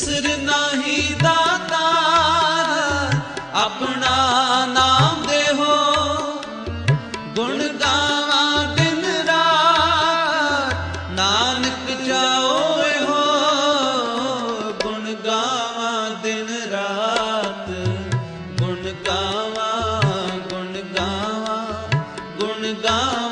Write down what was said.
ਸਿਰ ਨਾਹੀ ਦਾਤਾਰ ਆਪਣਾ ਨਾਮ ਦੇਹੋ। ਗੁਣ ਗਾਵਾਂ ਦਿਨ ਰਾਤ, ਨਾਨਕ ਜਾਓ ਇਹੋ। ਗੁਣ ਗਾਵਾਂ ਦਿਨ ਰਾਤ, ਗੁਣ ਗਾਵਾਂ ਗੁਣ ਗਾਵਾਂ ਗੁਣ ਗਾਵਾਂ।